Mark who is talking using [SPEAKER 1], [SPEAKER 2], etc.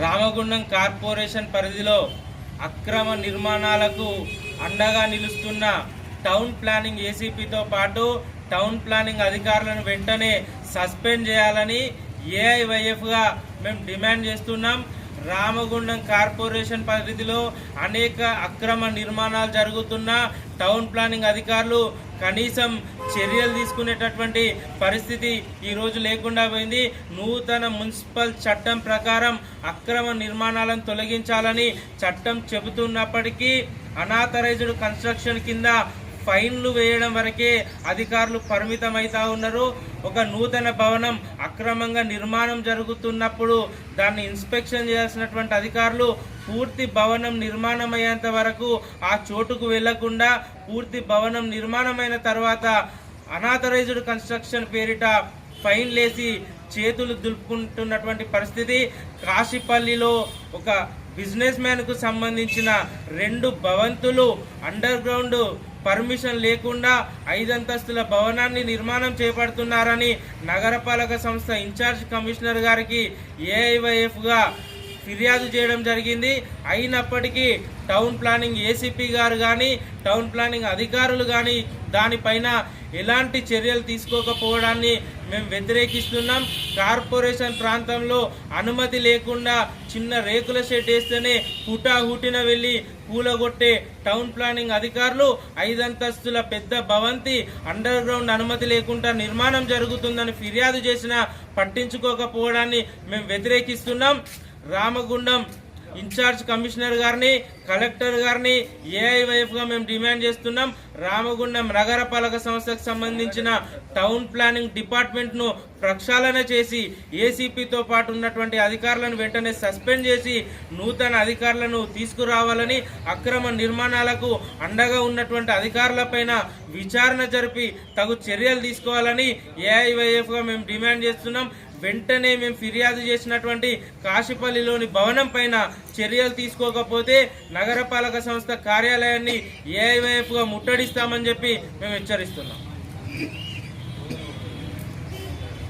[SPEAKER 1] Ramagundam corporation పరిధిలో అక్రమ నిర్మాణాలకు అండగా నిలుస్తున్న టౌన్ ప్లానింగ్ ఏసీపీతో పాటు టౌన్ ప్లానింగ్ అధికారులను వెంటనే సస్పెండ్ చేయాలని ఏఐవైఎఫ్గా మేము డిమాండ్ చేస్తున్నాం. రామగుండం కార్పొరేషన్ పరిధిలో అనేక అక్రమ నిర్మాణాలు జరుగుతున్న టౌన్ ప్లానింగ్ అధికారులు కనీసం చర్యలు తీసుకునేటటువంటి పరిస్థితి ఈరోజు లేకుండా పోయింది. నూతన మున్సిపల్ చట్టం ప్రకారం అక్రమ నిర్మాణాలను తొలగించాలని చట్టం చెబుతున్నప్పటికీ అనాథరైజ్డ్ కన్స్ట్రక్షన్ కింద ఫైన్లు వేయడం వరకే అధికారులు పరిమితమవుతా ఉన్నారు. ఒక నూతన భవనం అక్రమంగా నిర్మాణం జరుగుతున్నప్పుడు దాన్ని ఇన్స్పెక్షన్ చేయాల్సినటువంటి అధికారులు పూర్తి భవనం నిర్మాణం అయ్యేంత వరకు ఆ చోటుకు వెళ్ళకుండా పూర్తి భవనం నిర్మాణమైన తర్వాత అనాథరైజ్డ్ కన్స్ట్రక్షన్ పేరిట ఫైన్లేసి చేతులు దులుపుకుంటున్నటువంటి పరిస్థితి. కాశీపల్లిలో ఒక బిజినెస్ మ్యాన్కు సంబంధించిన రెండు భవంతులు అండర్ గ్రౌండ్ పర్మిషన్ లేకుండా ఐదంతస్తుల భవనాన్ని నిర్మాణం చేపడుతున్నారని నగరపాలక సంస్థ ఇన్ఛార్జ్ కమిషనర్ గారికి ఏఐవైఎఫ్గా ఫిర్యాదు చేయడం జరిగింది. అయినప్పటికీ టౌన్ ప్లానింగ్ ఏసీపీ గారు కానీ టౌన్ ప్లానింగ్ అధికారులు కానీ దానిపైన ఎలాంటి చర్యలు తీసుకోకపోవడాన్ని మేము వ్యతిరేకిస్తున్నాం. కార్పొరేషన్ ప్రాంతంలో అనుమతి లేకుండా చిన్న రేకుల షెడ్ వేస్తేనే హుటాహుటిన వెళ్ళి కూలగొట్టే టౌన్ ప్లానింగ్ అధికారులు ఐదంతస్తుల పెద్ద భవంతి అండర్ గ్రౌండ్ అనుమతి లేకుండా నిర్మాణం జరుగుతుందని ఫిర్యాదు చేసినా పట్టించుకోకపోవడాన్ని మేము వ్యతిరేకిస్తున్నాం. రామగుండం ఇన్ఛార్జ్ కమిషనర్ గారిని కలెక్టర్ గారిని ఏఐవైఎఫ్గా మేము డిమాండ్ చేస్తున్నాం. రామగుండం నగరపాలక సంస్థకు సంబంధించిన టౌన్ ప్లానింగ్ డిపార్ట్మెంట్ను ప్రక్షాళన చేసి ఏసీపీతో పాటు ఉన్నటువంటి అధికారులను వెంటనే సస్పెండ్ చేసి నూతన అధికారులను తీసుకురావాలని అక్రమ నిర్మాణాలకు అండగా ఉన్నటువంటి అధికారులపైన విచారణ జరిపి తగు చర్యలు తీసుకోవాలని ఏఐవైఎఫ్గా మేము డిమాండ్ చేస్తున్నాం. వెంటనే మేము ఫిర్యాదు చేసినటువంటి కాశీపల్లిలోని భవనం పైన చర్యలు తీసుకోకపోతే నగరపాలక సంస్థ కార్యాలయాన్ని ఏఐవైఎఫ్గా ముట్టడిస్తామని చెప్పి మేము హెచ్చరిస్తున్నాం.